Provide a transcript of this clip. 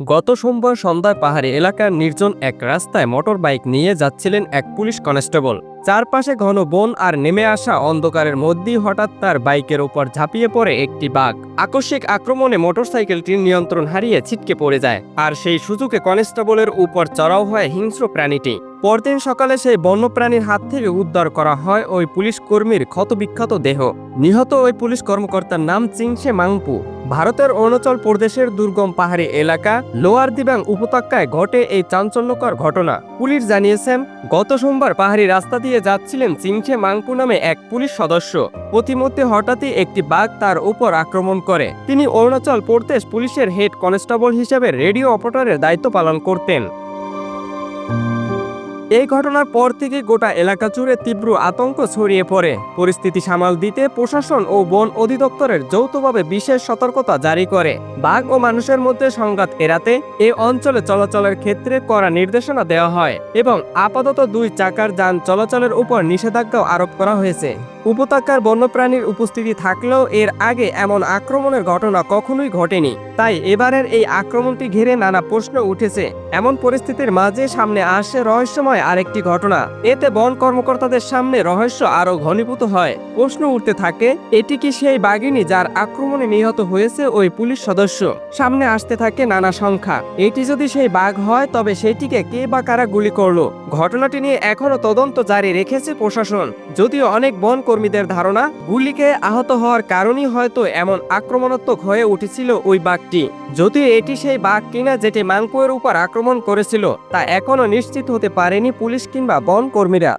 গত সোমবার সন্ধ্যায় পাহাড়ি এলাকার নির্জন এক রাস্তায় মোটর বাইক নিয়ে যাচ্ছিলেন এক পুলিশ কনস্টেবল। চারপাশে ঘন বন আর নেমে আসা অন্ধকারের মধ্যেই হঠাৎ তার বাইকের উপর ঝাঁপিয়ে পড়ে একটি বাঘ। আকস্মিক আক্রমণে মোটরসাইকেলটির নিয়ন্ত্রণ হারিয়ে ছিটকে পড়ে যায়, আর সেই সুযোগে কনস্টেবলের উপর চড়াও হয় হিংস্র প্রাণীটি। পরদিন সকালে সেই বন্যপ্রাণীর হাত থেকে উদ্ধার করা হয় ওই পুলিশ কর্মীর ক্ষতবিক্ষত দেহ। নিহত ওই পুলিশ কর্মকর্তার নাম চিংসে মাংপু। ভারতের অরুণাচল প্রদেশের দুর্গম পাহাড়ি এলাকা লোয়ার দিবাং উপত্যকায় ঘটে এই চাঞ্চল্যকর ঘটনা। পুলিশ জানিয়েছেন, গত সোমবার পাহাড়ি রাস্তা দিয়ে যাচ্ছিলেন চিংসে মাংপু নামে এক পুলিশ সদস্য। প্রতিমধ্যে হঠাৎই একটি বাঘ তার উপর আক্রমণ করে। তিনি অরুণাচল প্রদেশ পুলিশের হেড কনস্টেবল হিসেবে রেডিও অপারেটরের দায়িত্ব পালন করতেন। এই ঘটনার পর থেকে গোটা এলাকা জুড়ে তীব্র আতঙ্ক ছড়িয়ে পড়ে। পরিস্থিতি সামাল দিতে প্রশাসন ও বন অধিদপ্তরের যৌথভাবে বিশেষ সতর্কতা জারি করে। বাঘ ও মানুষের মধ্যে সংঘাত এড়াতে এ অঞ্চলে চলাচলের ক্ষেত্রে করা নির্দেশনা দেওয়া হয় এবং আপাতত দুই চাকার যান চলাচলের উপর নিষেধাজ্ঞাও আরোপ করা হয়েছে। উপত্যকার বন্যপ্রাণীর উপস্থিতি থাকলেও এর আগে এমন আক্রমণের ঘটনা কখনোই ঘটেনি। তাই এবারের এই আক্রমণটি ঘিরে নানা প্রশ্ন উঠেছে। এমন পরিস্থিতির মাঝে সামনে আসে রহস্যময় আরেকটি ঘটনা। এতে বন কর্মকর্তাদের সামনে রহস্য আরও ঘনীভূত হয়। প্রশ্ন উঠতে থাকে, এটি কি সেই বাঘিনী যার আক্রমণে নিহত হয়েছে ওই পুলিশ সদস্য? সামনে আসতে থাকে নানা সংখ্যা। এটি যদি সেই বাঘ হয়, তবে সেটিকে কে বা কারা গুলি করল? ঘটনাটি নিয়ে এখনও তদন্ত জারি রেখেছে প্রশাসন। যদিও অনেক বন কর্মীদের ধারণা, গুলিকে আহত হওয়ার কারণেই হয়তো এমন আক্রমণাত্মক হয়ে উঠেছিল ওই বাঘটি। যদিও এটি সেই বাঘ কিনা যেটি মাংকুয়ের উপর আক্রমণ করেছিল, তা এখনও নিশ্চিত হতে পারেনি পুলিশ কিংবা বন কর্মীরা।